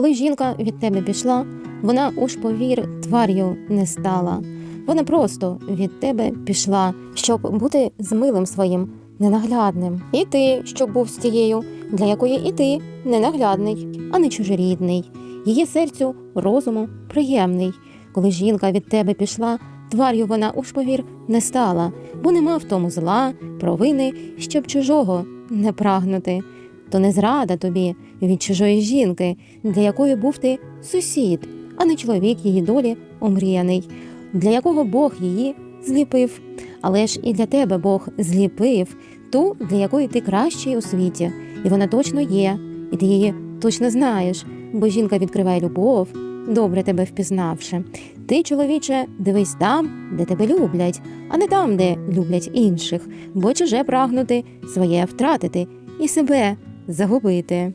коли жінка від тебе пішла, вона уж повір твар'ю не стала. Вона просто від тебе пішла, щоб бути з милим своїм ненаглядним. І ти, щоб був з тією, для якої і ти ненаглядний, а не чужорідний. Її серцю розуму приємний. Коли жінка від тебе пішла, твар'ю вона уж повір не стала, бо нема в тому зла, провини, щоб чужого не прагнути. То не зрада тобі від чужої жінки, для якої був ти сусід, а не чоловік її долі омріяний, для якого Бог її зліпив. Але ж і для тебе Бог зліпив ту, для якої ти кращий у світі, і вона точно є, і ти її точно знаєш, бо жінка відкриває любов, добре тебе впізнавши. Ти, чоловіче, дивись там, де тебе люблять, а не там, де люблять інших, бо чуже прагнути, своє втратити і себе загубити.